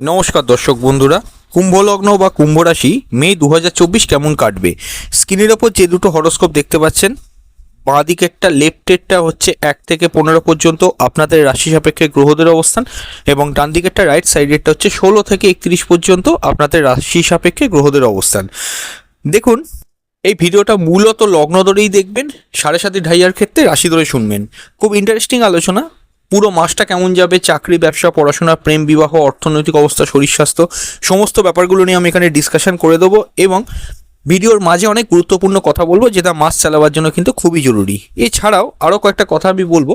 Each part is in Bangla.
নমস্কার দর্শক বন্ধুরা কুম্ভ লগ্ন বা কুম্ভ রাশি মে দু হাজার চব্বিশ কেমন কাটবে? স্ক্রিনের ওপর যে দুটো হরস্কোপ দেখতে পাচ্ছেন বাঁ দিকেরটা লেফটেরটা হচ্ছে এক থেকে পনেরো পর্যন্ত আপনাদের রাশি সাপেক্ষে গ্রহদের অবস্থান এবং ডান দিকেরটা রাইট সাইডেরটা হচ্ছে ষোলো থেকে একত্রিশ পর্যন্ত আপনাদের রাশি সাপেক্ষে গ্রহদের অবস্থান। দেখুন, এই ভিডিওটা মূলত লগ্ন ধরেই দেখবেন, সাড়ে সাতি ঢাইয়ার ক্ষেত্রে রাশি ধরে শুনবেন। খুব ইন্টারেস্টিং আলোচনা পুরো মাসটা কেমন যাবে? চাকরি, ব্যবসা, পড়াশোনা, প্রেম, বিবাহ, অর্থনৈতিক অবস্থা, শরীর স্বাস্থ্য, সমস্ত ব্যাপারগুলো নিয়ে আমি এখানে ডিসকাশন করে দেবো এবং ভিডিওর মাঝে অনেক গুরুত্বপূর্ণ কথা বলব যেটা মাস চালাবার জন্য কিন্তু খুবই জরুরি। এছাড়াও আরও কয়েকটা কথা আমি বলব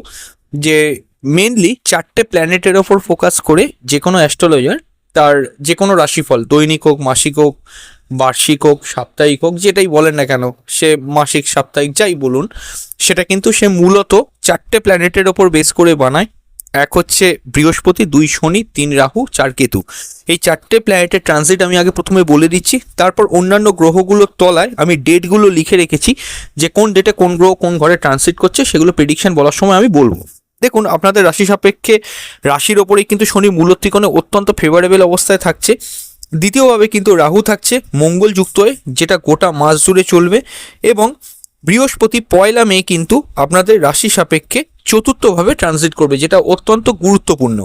যে মেনলি চারটে প্ল্যানেটের ওপর ফোকাস করে যে কোনো অ্যাস্ট্রোলজার তার যে কোনো রাশিফল, দৈনিক হোক, মাসিক হোক বার্ষিক হোক, সাপ্তাহিক হোক, যেটাই বলেন না কেন, সে মাসিক, সাপ্তাহিক যাই বলুন, সেটা কিন্তু সে মূলত চারটে প্ল্যানেটের ওপর বেস করে বানায়। এক হচ্ছে বৃহস্পতি, দুই শনি, তিন রাহু, চার কেতু। এই চারটে প্ল্যানেটের ট্রানজিট আমি আগে প্রথমে বলে দিচ্ছি। তারপর অন্যান্য গ্রহগুলোর তলায় আমি ডেটগুলো লিখে রেখেছি যে কোন ডেটে কোন গ্রহ কোন ঘরে ট্রানজিট করছে, সেগুলো প্রেডিকশন বলার সময় আমি বলব। দেখুন, আপনাদের রাশি সাপেক্ষে রাশির ওপরেই কিন্তু শনি মূল ত্রিকোণে অত্যন্ত ফেভারেবল অবস্থায় থাকছে। দ্বিতীয়ভাবে কিন্তু রাহু থাকছে মঙ্গল যুক্ত হয়ে, যেটা গোটা মাস জুড়ে চলবে এবং বৃহস্পতি পয়লা মে কিন্তু আপনাদের রাশি সাপেক্ষে চতুর্থভাবে ট্রানজিট করবে, যেটা অত্যন্ত গুরুত্বপূর্ণ।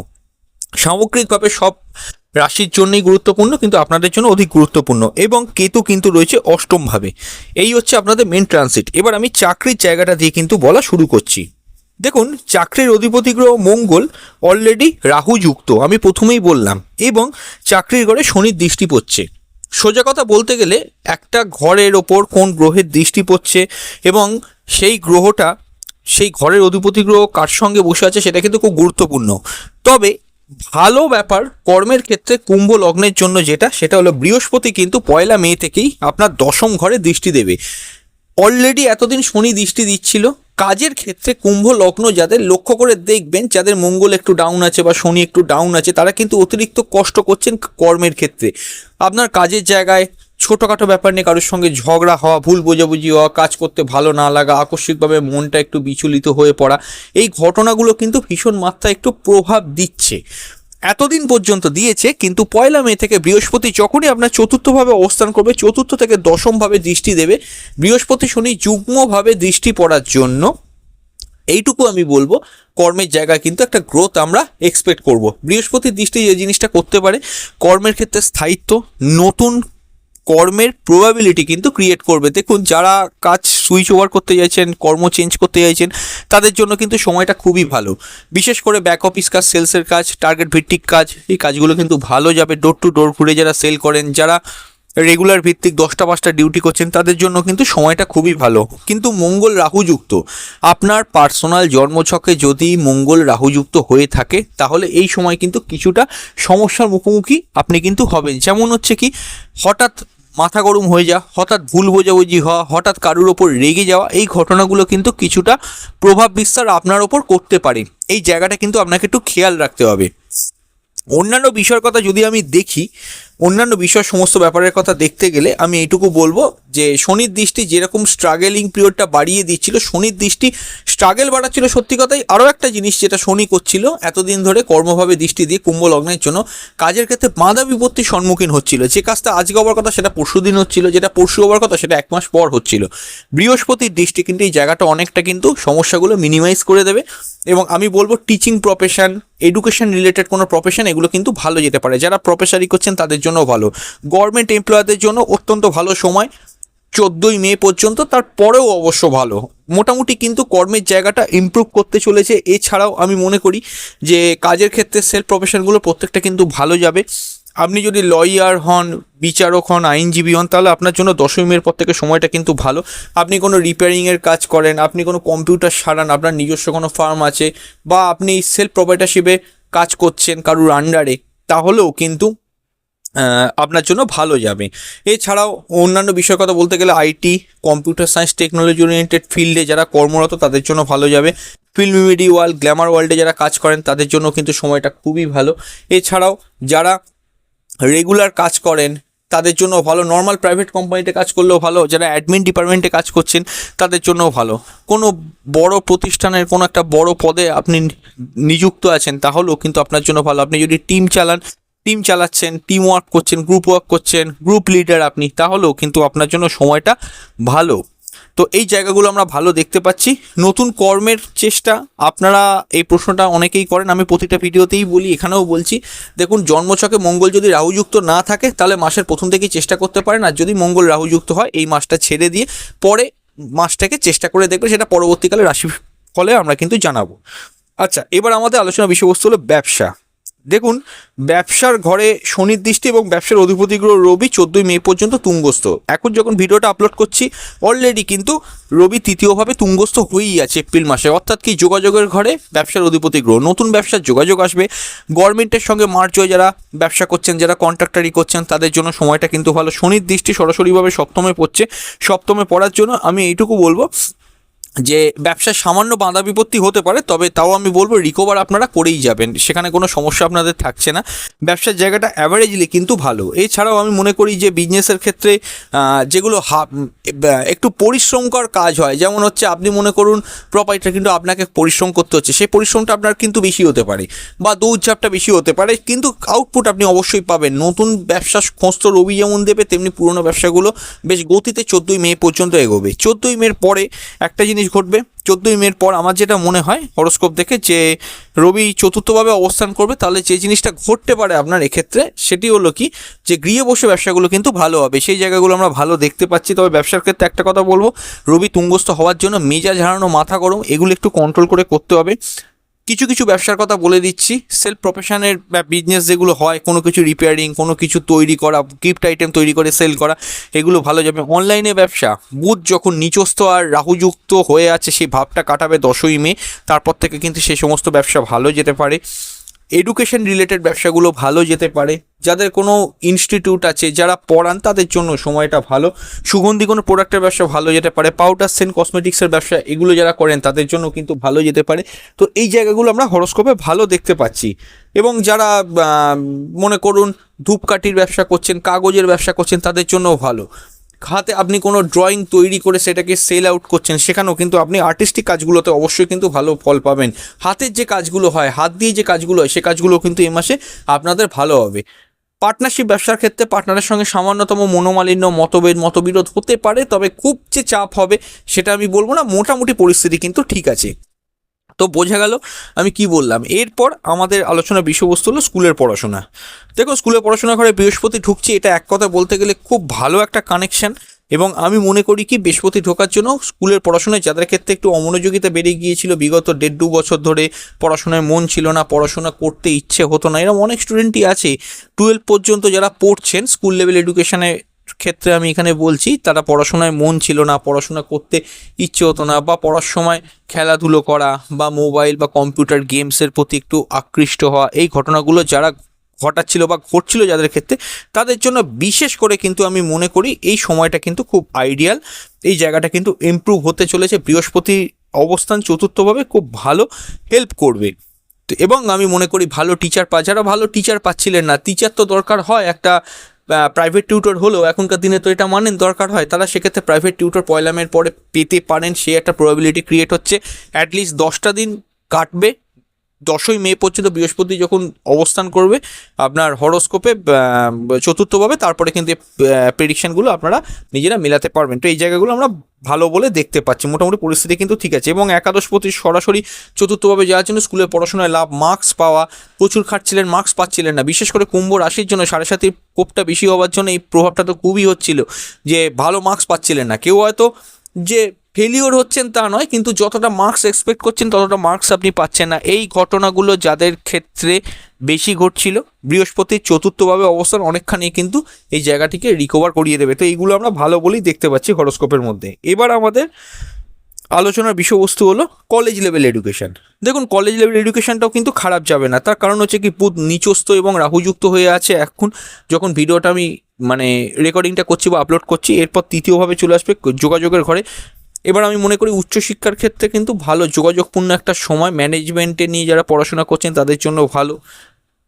সামগ্রিকভাবে সব রাশির জন্যই গুরুত্বপূর্ণ, কিন্তু আপনাদের জন্য অধিক গুরুত্বপূর্ণ এবং কেতু কিন্তু রয়েছে অষ্টমভাবে। এই হচ্ছে আপনাদের মেন ট্রানজিট এবার আমি চাকরির জায়গাটা দিয়ে কিন্তু বলা শুরু করছি। দেখুন, চাকরির অধিপতি গ্রহ মঙ্গল অলরেডি রাহু যুক্ত আমি প্রথমেই বললাম, এবং চাকরির ঘরে শনির দৃষ্টি পড়ছে। সোজা কথা বলতে গেলে, একটা ঘরের ওপর কোন গ্রহের দৃষ্টি পড়ছে, এবং সেই গ্রহটা, সেই ঘরের অধিপতি গ্রহ কার সঙ্গে বসে আছে, সেটা কিন্তু খুব গুরুত্বপূর্ণ। তবে, ভালো ব্যাপার, কর্মের ক্ষেত্রে কুম্ভ লগ্নের জন্য যেটা, সেটা হলো বৃহস্পতি কিন্তু পয়লা মে থেকেই আপনার দশম ঘরে দৃষ্টি দেবে। অলরেডি এতদিন শনি দৃষ্টি দিচ্ছিল কাজের ক্ষেত্রে কুম্ভ লগ্ন যাদের লক্ষ্য করে দেখবেন, যাদের মঙ্গল একটু ডাউন আছে বা শনি একটু ডাউন আছে, তারা কিন্তু অতিরিক্ত কষ্ট করছেন কর্মের ক্ষেত্রে। আপনার কাজের জায়গায় ছোটোখাটো ব্যাপার নিয়ে কারোর সঙ্গে ঝগড়া হওয়া, ভুল বোঝাবুঝি হওয়া, কাজ করতে ভালো না লাগা, আকস্মিকভাবে মনটা একটু বিচলিত হয়ে পড়া, এই ঘটনাগুলো কিন্তু ভীষণ মাত্রায় একটু প্রভাব দিচ্ছে। এতদিন পর্যন্ত দিয়েছে, কিন্তু পয়লা মে থেকে বৃহস্পতি যখনই আপনার চতুর্থভাবে অবস্থান করবে, চতুর্থ থেকে দশমভাবে দৃষ্টি দেবে, বৃহস্পতি শনি যুগ্মভাবে দৃষ্টি পড়ার জন্য, এইটুকু আমি বলব, কর্মের জায়গায় কিন্তু একটা গ্রোথ আমরা এক্সপেক্ট করব। বৃহস্পতির দৃষ্টি যে জিনিসটা করতে পারে, কর্মের ক্ষেত্রে স্থায়িত্ব, নতুন কর্মের প্রবাবিলিটি কিন্তু ক্রিয়েট করবে। দেখুন, যারা কাজ সুইচ ওভার করতে চাইছেন কর্ম চেঞ্জ করতে চাইছেন তাদের জন্য কিন্তু সময়টা খুবই ভালো। বিশেষ করে ব্যাক অফিস কাজ সেলসের কাজ টার্গেট ভিত্তিক কাজ, এই কাজগুলো কিন্তু ভালো যাবে। ডোর টু ডোর ঘুরে যারা সেল করেন, যারা রেগুলার ভিত্তিক দশটা পাঁচটা ডিউটি করছেন, তাদের জন্য কিন্তু সময়টা খুবই ভালো। কিন্তু মঙ্গল রাহুযুক্ত, আপনার পার্সোনাল জন্মছকে যদি মঙ্গল রাহুযুক্ত হয়ে থাকে, তাহলে এই সময় কিন্তু কিছুটা সমস্যার মুখোমুখি আপনি কিন্তু হবেন। যেমন হচ্ছে কি, হঠাৎ মাথা গরম হয়ে যাওয়া হঠাৎ ভুল বোঝাবুঝি হওয়া, হঠাৎ কারুর ওপর রেগে যাওয়া, এই ঘটনাগুলো কিন্তু কিছুটা প্রভাব বিস্তার আপনার ওপর করতে পারে। এই জায়গাটা কিন্তু আপনাকে একটু খেয়াল রাখতে হবে। অন্যান্য বিষয়ের কথা যদি আমি দেখি, অন্যান্য বিষয় সমস্ত ব্যাপারের কথা দেখতে গেলে আমি এইটুকু বলব যে, শনির দৃষ্টি যেরকম স্ট্রাগেলিং পিরিয়ডটা বাড়িয়ে দিচ্ছিল, শনির দৃষ্টি স্ট্রাগেল বাড়াচ্ছিল সত্যি কথাই। আরও একটা জিনিস যেটা শনি করছিল, এতদিন ধরে কর্মভাবে দৃষ্টি দিয়ে কুম্ভ লগ্নের জন্য কাজের ক্ষেত্রে বাঁধা বিপত্তির সম্মুখীন হচ্ছিল। যে কাজটা আজকে হওয়ার কথা সেটা পরশু দিন হচ্ছিল, যেটা পরশু হওয়ার কথা সেটা এক মাস পর হচ্ছিল। বৃহস্পতির দৃষ্টি কিন্তু এই জায়গাটা অনেকটা কিন্তু সমস্যাগুলো মিনিমাইজ করে দেবে এবং আমি বলব টিচিং প্রফেশন এডুকেশন রিলেটেড কোনো প্রফেশন এগুলো কিন্তু ভালো যেতে পারে। যারা প্রফেসারি করছেন তাদের জন্য ভালো। গভর্নমেন্ট এমপ্লয়ারদের জন্য অত্যন্ত ভালো সময়। চোদ্দোই মে পর্যন্ত, তারপরেও অবশ্য ভালো। মোটামুটি কিন্তু কর্মের জায়গাটা ইমপ্রুভ করতে চলেছে। এছাড়াও আমি মনে করি যে কাজের ক্ষেত্রে সেলফ প্রফেশনগুলো প্রত্যেকটা কিন্তু ভালো যাবে। আপনি যদি লয়ার হন, বিচারক হন, আইনজীবী হন, তাহলে আপনার জন্য দশই মের পর থেকে সময়টা কিন্তু ভালো। আপনি কোনো রিপেয়ারিংয়ের কাজ করেন, আপনি কোনো কম্পিউটার সারান, আপনার নিজস্ব কোনো ফার্ম আছে, বা আপনি সেলফ প্রোভাইডারশিপে কাজ করছেন কারুর আন্ডারে তাহলেও কিন্তু আপনার জন্য ভালো যাবে। এছাড়াও অন্যান্য বিষয়ের কথা বলতে গেলে IT computer science, technology oriented ফিল্ডে যারা কর্মরত, তাদের জন্য ভালো যাবে। ফিল্ম মিডি ওয়ার্ল্ড, গ্ল্যামার ওয়ার্ল্ডে যারা কাজ করেন, তাদের জন্য কিন্তু সময়টা খুবই ভালো। এছাড়াও যারা রেগুলার কাজ করেন, তাদের জন্য ভালো। নর্মাল প্রাইভেট কোম্পানিতে কাজ করলেও ভালো। যারা অ্যাডমিন ডিপার্টমেন্টে কাজ করছেন, তাদের জন্যও ভালো। কোনো বড় প্রতিষ্ঠানের কোনো একটা বড় পদে আপনি নিযুক্ত আছেন, তাহলেও কিন্তু আপনার জন্য ভালো। আপনি যদি টিম চালান টিম চালাচ্ছেন টিম ওয়ার্ক করছেন গ্রুপ ওয়ার্ক করছেন গ্রুপ লিডার আপনি, তাহলেও কিন্তু আপনার জন্য সময়টা ভালো। তো এই জায়গাগুলো আমরা ভালো দেখতে পাচ্ছি। নতুন কর্মের চেষ্টা, আপনারা এই প্রশ্নটা অনেকেই করেন, আমি প্রতিটা ভিডিওতেই বলি, এখানেও বলছি। দেখুন, জন্মছকে মঙ্গল যদি রাহুযুক্ত না থাকে, তাহলে মাসের প্রথম থেকেই চেষ্টা করতে পারেন। আর যদি মঙ্গল রাহুযুক্ত হয়, এই মাসটা ছেড়ে দিয়ে পরে মাসটাকে চেষ্টা করে দেখবেন, সেটা পরবর্তীকালে রাশি ফলে আমরা কিন্তু জানাব। আচ্ছা এবার আমাদের আলোচনা বিষয়বস্তু হলো ব্যবসা। দেখুন, ব্যবসার ঘরে শনির দৃষ্টি এবং ব্যবসার অধিপতি গ্রহ রবি চোদ্দোই মে পর্যন্ত তুঙ্গস্থ। এখন যখন ভিডিওটা আপলোড করছি অলরেডি কিন্তু রবি তৃতীয়ভাবে তুঙ্গস্থ হয়েই আছে এপ্রিল মাসে। অর্থাৎ কি যোগাযোগের ঘরে ব্যবসার অধিপতি গ্রহ নতুন ব্যবসার যোগাযোগ আসবে। গভর্নমেন্টের সঙ্গে মার্চ হয়ে যারা ব্যবসা করছেন, যারা কন্ট্রাক্টারি করছেন, তাদের জন্য সময়টা কিন্তু ভালো। শনির দৃষ্টি সরাসরিভাবে সপ্তমে পড়ছে। সপ্তমে পড়ার জন্য আমি এইটুকু বলব যে ব্যবসায় সামান্য বাঁধা বিপত্তি হতে পারে, তবে তাও আমি বলব রিকভার আপনারা করেই যাবেন। সেখানে কোনো সমস্যা আপনাদের থাকছে না। ব্যবসার জায়গাটা অ্যাভারেজলি কিন্তু ভালো। এছাড়াও আমি মনে করি যে বিজনেসের ক্ষেত্রে যেগুলো একটু পরিশ্রমকর কাজ হয়, যেমন হচ্ছে আপনি মনে করুন প্রপার্টিটা কিন্তু আপনাকে পরিশ্রম করতে হচ্ছে, সেই পরিশ্রমটা আপনার কিন্তু বেশি হতে পারে, বা দৌড়ঝাপটা বেশি হতে পারে, কিন্তু আউটপুট আপনি অবশ্যই পাবেন। নতুন ব্যবসা খোঁজ তো রবি যেমন দেবে, তেমনি পুরনো ব্যবসাগুলো বেশ গতিতে চোদ্দোই মে পর্যন্ত এগোবে। চোদ্দোই মের পরে একটা জিনিস ঘটবে। চোদ্দই মের পর আমার যেটা মনে হয় হরস্কোপ দেখে যে রবি চতুর্থভাবে অবস্থান করবে, তাহলে যে জিনিসটা ঘটতে পারে আপনার এক্ষেত্রে সেটি হলো কি? যে গৃহে বসে ব্যবসাগুলো কিন্তু ভালো হবে। সেই জায়গাগুলো আমরা ভালো দেখতে পাচ্ছি। তবে ব্যবসার ক্ষেত্রে একটা কথা বলব, রবি তুঙ্গস্থ হওয়ার জন্য মেজাজ হারানো, মাথা গরম, এগুলো একটু কন্ট্রোল করে করতে হবে। কিছু কিছু ব্যবসার কথা বলে দিচ্ছি। সেলফ প্রফেশনের বিজনেস যেগুলো হয়, কোনো কিছু রিপেয়ারিং কোনো কিছু তৈরি করা গিফট আইটেম তৈরি করে সেল করা, এগুলো ভালো যাবে। অনলাইনে ব্যবসা বুধ যখন নিচস্থ আর রাহুযুক্ত হয়ে আছে, সেই ভাবটা কাটাবে দশই মে। তারপর থেকে কিন্তু সেই সমস্ত ব্যবসা ভালো যেতে পারে। এডুকেশন রিলেটেড ব্যবসাগুলো ভালো যেতে পারে, যাদের কোনো ইনস্টিটিউট আছে, যারা পড়ান তাদের জন্য সময়টা ভালো। সুগন্ধি কোনো প্রোডাক্টের ব্যবসা ভালো যেতে পারে পাউডার সেন্ট কসমেটিক্সের ব্যবসা এগুলো যারা করেন তাদের জন্য কিন্তু ভালো যেতে পারে। তো এই জায়গাগুলো আমরা হরস্কোপে ভালো দেখতে পাচ্ছি। এবং যারা মনে করুন ধূপকাঠির ব্যবসা করছেন, কাগজের ব্যবসা করছেন তাদের জন্যও ভালো। হাতে আপনি কোনো ড্রয়িং তৈরি করে সেটাকে সেল আউট করছেন, সেখানেও কিন্তু আপনি আর্টিস্টিক কাজগুলোতে অবশ্যই কিন্তু ভালো ফল পাবেন। হাতের যে কাজগুলো হয়, হাত দিয়ে যে কাজগুলো হয়, সে কাজগুলো কিন্তু এই মাসে আপনাদের ভালো হবে। পার্টনারশিপ ব্যবসার ক্ষেত্রে পার্টনারের সঙ্গে সামান্যতম মনোমালিন্য, মতভেদ, মতবিরোধ হতে পারে, তবে খুব যে চাপ হবে, সেটা আমি বলব না, মোটামুটি পরিস্থিতি কিন্তু ঠিক আছে। তো বোঝা গেল আমি কি বললাম। এরপর আমাদের আলোচনার বিষয়বস্তু হলো স্কুলের পড়াশোনা। দেখো স্কুলে পড়াশোনা করে বৃহস্পতি ঢুকছে, এটা এক কথা বলতে গেলে খুব ভালো একটা কানেকশন এবং আমি মনে করি কি, বৃহস্পতি ঢোকার জন্য স্কুলের পড়াশোনায় যাদের ক্ষেত্রে একটু অমনোযোগিতা বেড়ে গিয়েছিল, বিগত দেড় দু বছর ধরে পড়াশোনায় মন ছিল না, পড়াশোনা করতে ইচ্ছে হতো না এরকম অনেক স্টুডেন্টই আছে। টুয়েলভ পর্যন্ত যারা পড়ছেন স্কুল লেভেল এডুকেশনে ক্ষেত্রে আমি এখানে বলছি, তারা পড়াশোনায় মন ছিল না, পড়াশোনা করতে ইচ্ছে হতো না বা পড়ার সময় খেলাধুলো করা বা মোবাইল বা কম্পিউটার গেমসের প্রতি একটু আকৃষ্ট হওয়া, এই ঘটনাগুলো যারা ঘটাচ্ছিল বা ঘটছিল যাদের ক্ষেত্রে, তাদের জন্য বিশেষ করে কিন্তু আমি মনে করি এই সময়টা কিন্তু খুব আইডিয়াল এই জায়গাটা কিন্তু ইমপ্রুভ হতে চলেছে বৃহস্পতি অবস্থান চতুর্থভাবে খুব ভালো হেল্প করবে। এবং আমি মনে করি ভালো টিচার পা, যারা ভালো টিচার পাচ্ছিলেন না টিচার তো দরকার হয় একটা প্রাইভেট টিউটর হলেও এখনকার দিনে তো এটা মানেন দরকার হয়, তারা সেক্ষেত্রে প্রাইভেট টিউটর পয়লামের পরে পেতে পারেন, সে একটা প্রবাবিলিটি ক্রিয়েট হচ্ছে। অ্যাটলিস্ট দশটা দিন কাটবে। দশই মে পর্যন্ত বৃহস্পতি যখন অবস্থান করবে, আপনার হরোস্কোপে চতুর্থভাবে, তারপরে কিন্তু প্রেডিকশনগুলো আপনারা নিজেরা মেলাতে পারবেন। তো এই জায়গাগুলো আমরা ভালো বলে দেখতে পাচ্ছি। মোটামুটি পরিস্থিতি কিন্তু ঠিক আছে এবং একাদশ একাদশপতি সরাসরি চতুর্থভাবে যাওয়ার জন্য স্কুলের পড়াশোনায় লাভ মার্কস পাওয়া, প্রচুর খাটছিলেন মার্কস পাচ্ছিলেন না। বিশেষ করে কুম্ভ রাশির জন্য সাড়ে সাতির কোপটা বেশি হওয়ার জন্য এই প্রভাবটা তো খুবই হচ্ছিল যে ভালো মার্কস পাচ্ছিলেন না। কেউ হয়তো যে ফেলিওর হচ্ছেন তা নয়, কিন্তু যতটা মার্কস এক্সপেক্ট করছেন, ততটা মার্কস আপনি পাচ্ছেন না। এই ঘটনাগুলো যাদের ক্ষেত্রে বেশি ঘটছিল, বৃহস্পতির চতুর্থভাবে অবস্থান, অনেকখানি কিন্তু এই জায়গাটিকে রিকভার করিয়ে দেবে। তো এইগুলো আমরা ভালো বলেই দেখতে পাচ্ছি হরোস্কোপের মধ্যে। এবার আমাদের আলোচনার বিষয়বস্তু হলো কলেজ লেভেল এডুকেশন দেখুন কলেজ লেভেল এডুকেশনটাও কিন্তু খারাপ যাবে না। তার কারণ হচ্ছে কি বুধ নিচস্থ এবং রাহুযুক্ত হয়ে আছে। এখন যখন ভিডিওটা আমি মানে রেকর্ডিংটা করছি বা আপলোড করছি, এরপর তৃতীয়ভাবে চলে আসবে যোগাযোগের ঘরে। এবার আমি মনে করি উচ্চশিক্ষার ক্ষেত্রে কিন্তু ভালো, যোগাযোগপূর্ণ একটা সময় ম্যানেজমেন্টে নিয়ে যারা পড়াশোনা করছেন তাদের জন্য ভালো।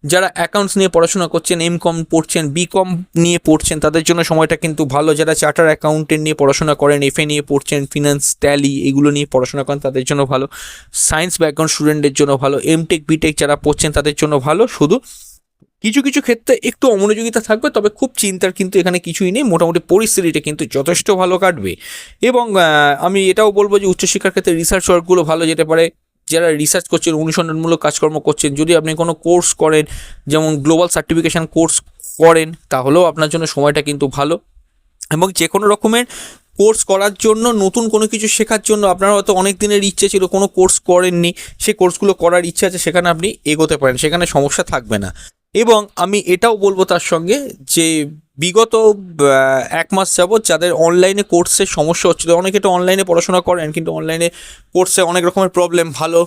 যারা অ্যাকাউন্টস নিয়ে পড়াশোনা করছেন এম কম পড়ছেন বি কম নিয়ে পড়ছেন, তাদের জন্য সময়টা কিন্তু ভালো। যারা চার্টার অ্যাকাউন্টেন্ট নিয়ে পড়াশোনা করেন এফএ নিয়ে পড়ছেন ফিনান্স ট্যালি এগুলো নিয়ে পড়াশোনা করেন, তাদের জন্য ভালো। সায়েন্স ব্যাকগ্রাউন্ড স্টুডেন্টদের জন্য ভালো। এমটেক বিটেক যারা পড়ছেন তাদের জন্য ভালো। শুধু কিছু কিছু ক্ষেত্রে একটু অমনোযোগিতা থাকবে, তবে খুব চিন্তার কিন্তু এখানে কিছুই নেই। মোটামুটি পরিস্থিতিটা কিন্তু যথেষ্ট ভালো কাটবে। এবং আমি এটাও বলব যে উচ্চশিক্ষার ক্ষেত্রে রিসার্চ ওয়ার্কগুলো ভালো যেতে পারে। যারা রিসার্চ করছেন, অনুসন্ধানমূলক কাজকর্ম করছেন, যদি আপনি কোনো কোর্স করেন, যেমন গ্লোবাল সার্টিফিকেশন কোর্স করেন, তাহলেও আপনার জন্য সময়টা কিন্তু ভালো। এবং যে কোনো রকমের কোর্স করার জন্য, নতুন কোনো কিছু শেখার জন্য আপনার হয়তো অনেক দিনের ইচ্ছে ছিল, কোনো কোর্স করেননি, সে কোর্সগুলো করার ইচ্ছা আছে, সেখানে আপনি এগোতে পারেন, সেখানে সমস্যা থাকবে না। এবং আমি এটাও বলব তার সঙ্গে যে বিগত এক মাস যাবৎ যাদের অনলাইনে কোর্সের সমস্যা হচ্ছিল, অনেকে তো অনলাইনে পড়াশোনা করেন, কিন্তু অনলাইনে কোর্সে অনেক রকমের প্রবলেম ভালো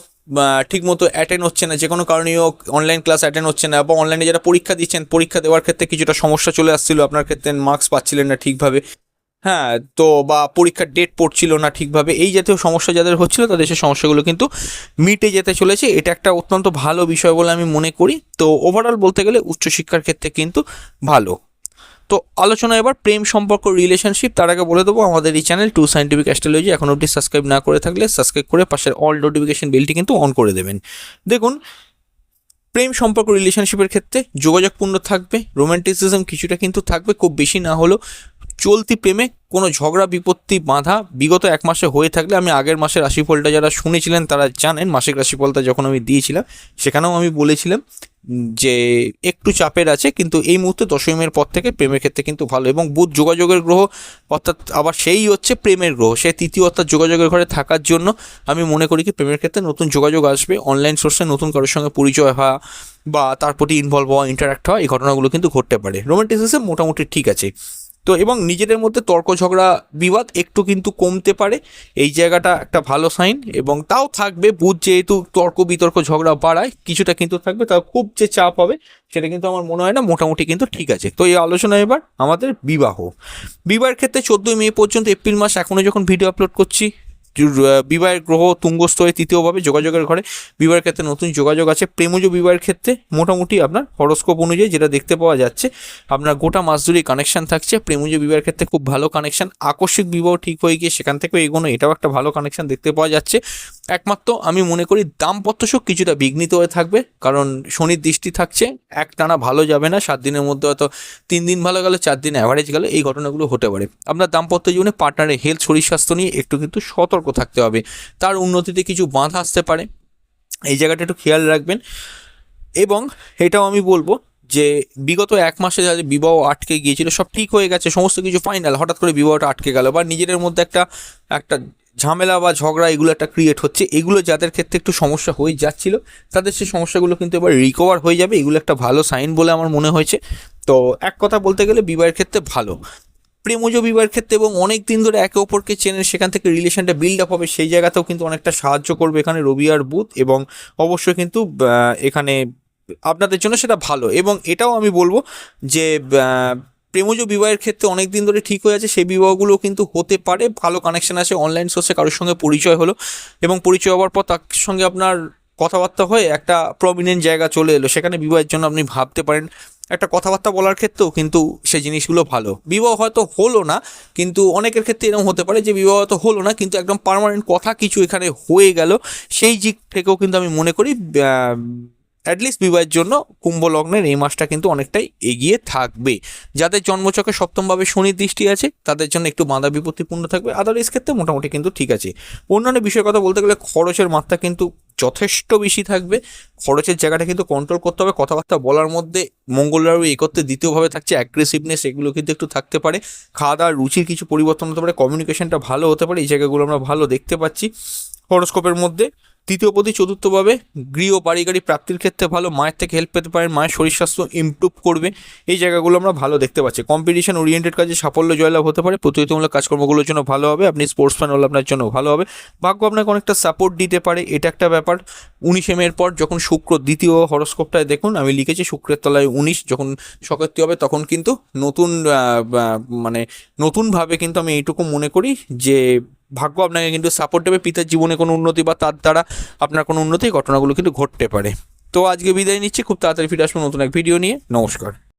ঠিকমতো অ্যাটেন্ড হচ্ছে না যে কোনো কারণেই হোক অনলাইন ক্লাস অ্যাটেন্ড হচ্ছে না, বা অনলাইনে যারা পরীক্ষা দিচ্ছেন, পরীক্ষা দেওয়ার ক্ষেত্রে কিছুটা সমস্যা চলে আসছিল, আপনার ক্ষেত্রে মার্কস পাচ্ছিলেন না ঠিকভাবে। হ্যাঁ তো বা পরীক্ষার ডেট পড়ছিল না ঠিকভাবে, এই জাতীয় সমস্যা যাদের হচ্ছিল তাদের সেই সমস্যাগুলো কিন্তু মিটে যেতে চলেছে। এটা একটা অত্যন্ত ভালো বিষয় বলে আমি মনে করি। তো ওভারঅল বলতে গেলে উচ্চশিক্ষার ক্ষেত্রে কিন্তু ভালো। তো আলোচনা এবার প্রেম সম্পর্ক রিলেশনশিপ তার আগে বলে দেবো আমাদের এই চ্যানেল টু সাইন্টিফিক অ্যাস্ট্রোলজি এখন অবধি সাবস্ক্রাইব না করে থাকলে সাবস্ক্রাইব করে পাশের অল নোটিফিকেশন বেলটি কিন্তু অন করে দেবেন। দেখুন, প্রেম সম্পর্ক রিলেশনশিপের ক্ষেত্রে যোগাযোগপূর্ণ থাকবে রোম্যান্টিসিজম কিছুটা কিন্তু থাকবে, খুব বেশি না হলেও চলতি প্রেমে কোনো ঝগড়া, বিপত্তি, বাঁধা বিগত এক মাসে হয়ে থাকলে আমি আগের মাসের রাশিফলটা যারা শুনেছিলেন তারা জানেন, মাসিক রাশিফলটা যখন আমি দিয়েছিলাম সেখানেও আমি বলেছিলাম যে একটু চাপের আছে, কিন্তু এই মুহূর্তে দশমীর পর থেকে প্রেমের ক্ষেত্রে কিন্তু ভালো। এবং বুধ যোগাযোগের গ্রহ অর্থাৎ আবার সেই হচ্ছে প্রেমের গ্রহ। সে তৃতীয় অর্থাৎ যোগাযোগের ঘরে থাকার জন্য আমি মনে করি কি প্রেমের ক্ষেত্রে নতুন যোগাযোগ আসবে অনলাইন সোর্সে নতুন কারোর সঙ্গে পরিচয় হওয়া বা তার প্রতি ইনভলভ হওয়া ইন্টারাক্ট হওয়া এই ঘটনাগুলো কিন্তু ঘটতে পারে। রোমান্টিসিজম মোটামুটি ঠিক আছে। তো এবং নিজেদের মধ্যে তর্ক ঝগড়া বিবাদ একটু কিন্তু কমতে পারে। এই জায়গাটা একটা ভালো সাইন এবং তাও থাকবে বুধ যেহেতু তর্ক বিতর্ক ঝগড়া বাড়ায়, কিছুটা কিন্তু থাকবে, তাও খুব যে চাপ হবে, সেটা কিন্তু আমার মনে হয় না, মোটামুটি কিন্তু ঠিক আছে। তো এই আলোচনা এবার আমাদের বিবাহ। বিবাহের ক্ষেত্রে চোদ্দোই মে পর্যন্ত, এপ্রিল মাস, এখনও যখন ভিডিও আপলোড করছি বিবাহের গ্রহ তুঙ্গস্থ হয়ে তৃতীয়ভাবে যোগাযোগের ঘরে। বিবাহের ক্ষেত্রে নতুন যোগাযোগ আছে। প্রেমজ বিবাহের ক্ষেত্রে মোটামুটি আপনার হরস্কোপ অনুযায়ী যেটা দেখতে পাওয়া যাচ্ছে, আপনার গোটা মাস জুড়ে কানেকশন থাকছে। প্রেমজ বিবাহের ক্ষেত্রে খুব ভালো কানেকশন আকস্মিক বিবাহ ঠিক হয়ে গিয়ে সেখান থেকে এগোনো, এটাও একটা ভালো কানেকশন দেখতে পাওয়া যাচ্ছে। একমাত্র আমি মনে করি দাম্পত্য সুখ কিছুটা বিঘ্নিত হয়ে থাকবে, কারণ শনির দৃষ্টি থাকছে এক টানা ভালো যাবে না, সাত দিনের মধ্যে হয়তো তিন দিন ভালো গেল, চার দিন অ্যাভারেজ গেল, এই ঘটনাগুলো হতে পারে। আপনার দাম্পত্য জীবনে পার্টনারের হেলথ শরীর স্বাস্থ্য নিয়ে একটু কিন্তু সতর্ক থাকতে হবে। তার উন্নতিতে কিছু বাধা আসতে পারে। এই জায়গাটা একটু খেয়াল রাখবেন। এবং এটাও আমি বলব যে বিগত এক মাসে যাদের বিবাহ আটকে গিয়েছিল, সব ঠিক হয়ে গেছে, সমস্ত কিছু ফাইনাল হঠাৎ করে বিবাহটা আটকে গেল বা নিজেদের মধ্যে একটা একটা ঝামেলা বা ঝগড়া এগুলো একটা ক্রিয়েট হচ্ছে। এগুলো যাদের ক্ষেত্রে একটু সমস্যা হয়ে যাচ্ছিল, তাদের সেই সমস্যাগুলো কিন্তু এবার রিকভার হয়ে যাবে। এগুলো একটা ভালো সাইন বলে আমার মনে হয়েছে। তো এক কথা বলতে গেলে বিবাহের ক্ষেত্রে ভালো। প্রেমজ বিবাহের ক্ষেত্রে এবং অনেক দিন ধরে একে অপরকে চেনে সেখান থেকে রিলেশনটা বিল্ড আপ হবে, সেই জায়গাতেও কিন্তু অনেকটা সাহায্য করবে এখানে রবি আর বুধ এবং অবশ্যই কিন্তু এখানে আপনাদের জন্য সেটা ভালো। এবং এটাও আমি বলব যে প্রেমজ বিবাহের ক্ষেত্রে অনেক দিন ধরে ঠিক হয়ে আছে। সেই বিবাহগুলো কিন্তু হতে পারে। ভালো কানেকশন আছে অনলাইন সোর্সে কারোর সঙ্গে পরিচয় হলো এবং পরিচয় হওয়ার পর তার সঙ্গে আপনার কথাবার্তা হয়ে একটা প্রমিনেন্ট জায়গা চলে এলো। সেখানে বিবাহের জন্য আপনি ভাবতে পারেন। একটা কথাবার্তা বলার ক্ষেত্রেও কিন্তু সেই জিনিসগুলো ভালো। বিবাহ হয়তো হলো না, কিন্তু অনেকের ক্ষেত্রে এরকম হতে পারে যে বিবাহ হয়তো হলো না, কিন্তু একদম পার্মানেন্ট কথা কিছু এখানে হয়ে গেল। সেই দিক থেকেও কিন্তু আমি মনে করি অ্যাটলিস্ট বিবাহের জন্য কুম্ভ লগ্নের এই মাসটা কিন্তু অনেকটাই এগিয়ে থাকবে। যাদের জন্মচকে সপ্তমভাবে শনির দৃষ্টি আছে, তাদের জন্য একটু বাঁধা বিপত্তিপূর্ণ থাকবে। আদারওয়াইজ ক্ষেত্রে মোটামুটি কিন্তু ঠিক আছে। অন্যান্য বিষয়ের কথা বলতে গেলে খরচের মাত্রা কিন্তু যথেষ্ট বেশি থাকবে। খরচের জায়গাটা কিন্তু কন্ট্রোল করতে হবে। কথাবার্তা বলার মধ্যে মঙ্গলবারও এ করতে দ্বিতীয়ভাবে থাকছে অ্যাগ্রেসিভনেস এগুলো কিন্তু একটু থাকতে পারে। খাওয়া দাওয়ার রুচির কিছু পরিবর্তন হতে পারে। কমিউনিকেশনটা ভালো হতে পারে। এই জায়গাগুলো আমরা ভালো দেখতে পাচ্ছি। হরোস্কোপের মধ্যে তৃতীয় প্রতি চতুর্থভাবে গৃহ পারিবারিক প্রাপ্তির ক্ষেত্রে ভালো, মায়ের থেকে হেল্প পেতে পারেন, মায়ের শরীর স্বাস্থ্য ইমপ্রুভ করবে। এই জায়গাগুলো আমরা ভালো দেখতে পাচ্ছি। কম্পিটিশন ওরিয়েন্টেড কাজে সাফল্য, জয়লাভ হতে পারে। প্রতিযোগিতামূলক কাজকর্মগুলোর জন্য ভালো হবে। আপনি স্পোর্টসম্যান হলে আপনার জন্য ভালো হবে। ভাগ্য আপনাকে অনেকটা সাপোর্ট দিতে পারে। এটা একটা ব্যাপার। উনিশে মের পর যখন শুক্র দ্বিতীয় হরস্কোপটায় দেখুন, আমি লিখেছি শুক্রের তলায় উনিশ, যখন সকেত্রী হবে তখন কিন্তু নতুন মানে নতুনভাবে কিন্তু আমি এইটুকু মনে করি যে ভাগ্য আপনাকে কিন্তু সাপোর্ট দেবে, পিতার জীবনে কোনো উন্নতি বা তার দ্বারা আপনার কোনো উন্নতি ঘটনাগুলো কিন্তু ঘটতে পারে। তো আজকে বিদায় নিচ্ছি, খুব তাড়াতাড়ি ফিরে আসব নতুন এক ভিডিও নিয়ে। নমস্কার।